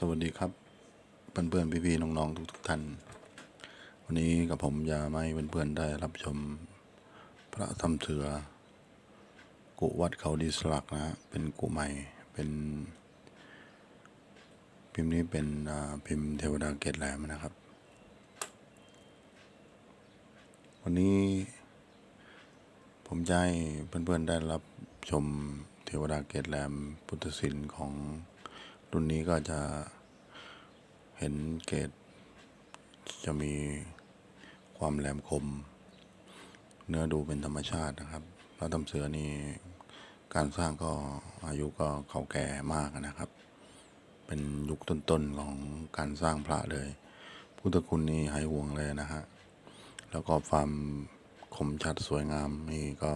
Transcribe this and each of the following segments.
สวัสดีครับเพื่อนๆพี่ๆน้องๆทุกๆท่าน วันนี้กับผมจะมาให้เพื่อนๆได้รับชม พระธรรมเสือ กุวัดเขาดีสลักนะฮะเป็นกุใหม่ เป็น พิมพ์นี้เป็นพิมพ์เทวดาเกตแหลมนะครับ วันนี้ผมจะให้เพื่อนๆได้รับชมเทวดาเกตแหลมพุทธศิลป์ของ รุ่นนี้ก็จะเห็นเกตจะมีความแหลมคม เนื้อดูเป็นธรรมชาตินะครับพระตำเสือนี่การสร้างก็อายุก็เก่าแก่มากนะครับ เป็นยุคต้นๆของการสร้างพระเลย พุทธคุณนี่หายห่วงเลยนะฮะ แล้วก็ความคมชัดสวยงามนี่ก็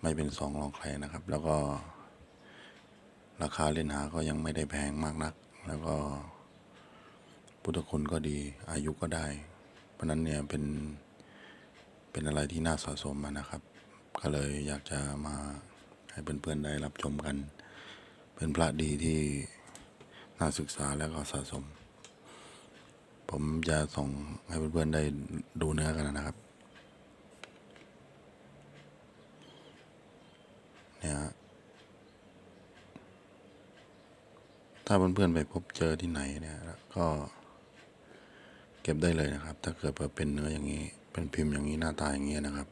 ไม่เป็นสองรองใครนะครับ แล้วก็ ราคาเล่นหาก็ยังไม่ได้แพงมากนัก แล้วก็พุทธคุณก็ดีอายุก็ได้ เพราะนั้นเนี่ยเป็นเป็นอะไรที่น่าสะสมนะครับ ก็เลยอยากจะมาให้เพื่อนๆได้รับชมกัน เป็นพระดีที่น่าศึกษาแล้วก็สะสม ผมจะส่งให้เพื่อนๆได้ดูเนื้อกันนะครับเนี่ยฮะ ถ้าเพื่อนๆไปพบเจอที่ไหนเนี่ยก็เก็บได้เลยนะครับ ถ้าเกิดเป็นเนื้ออย่างนี้ เป็นพิมพ์อย่างนี้หน้าตาอย่างนี้นะครับ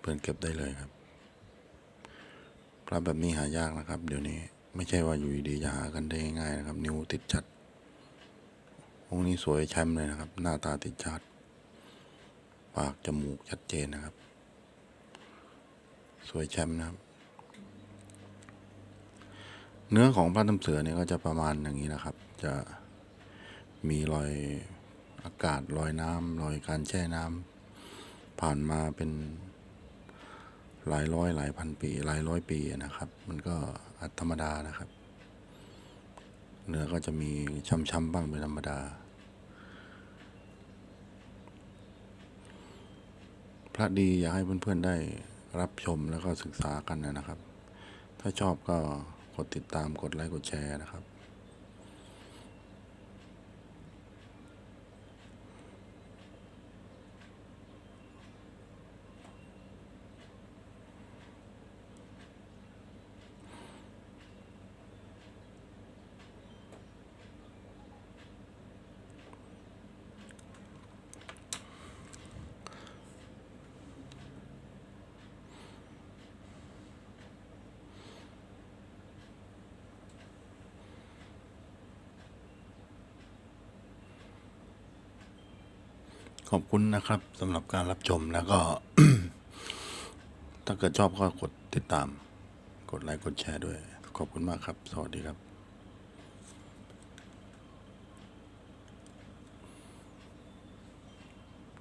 เพื่อนๆเก็บได้เลยครับพระแบบนี้หายากนะครับ เดี๋ยวนี้ไม่ใช่ว่าอยู่ดีๆจะหากันได้ง่ายๆนะครับ นิ้วติดชัดองค์นี้สวยแชมป์เลยนะครับ หน้าตาติดชัด ปากจมูกชัดเจนนะครับ สวยแชมป์นะครับ เนื้อของพระน้ำเสือเนี่ยก็จะประมาณอย่างนี้นะครับ จะมีรอยอากาศรอยน้ำรอยการแช่น้ำผ่านมาเป็นหลายร้อยหลายพันปี หลายร้อยปีนะครับ มันก็อธรรมดานะครับ เนื้อก็จะมีช้ำๆบ้างเป็นธรรมดา พระดีอยากให้เพื่อนๆได้รับชมแล้วก็ศึกษากันนะครับ ถ้าชอบก็ ดติดตามกดไลค์กดแชร์นะครับ ขอบคุณนะครับสำหรับการรับชมแล้วก็ ถ้าเกิดชอบก็กดติดตาม กดไลค์กดแชร์ด้วย ขอบคุณมากครับ สวัสดีครับ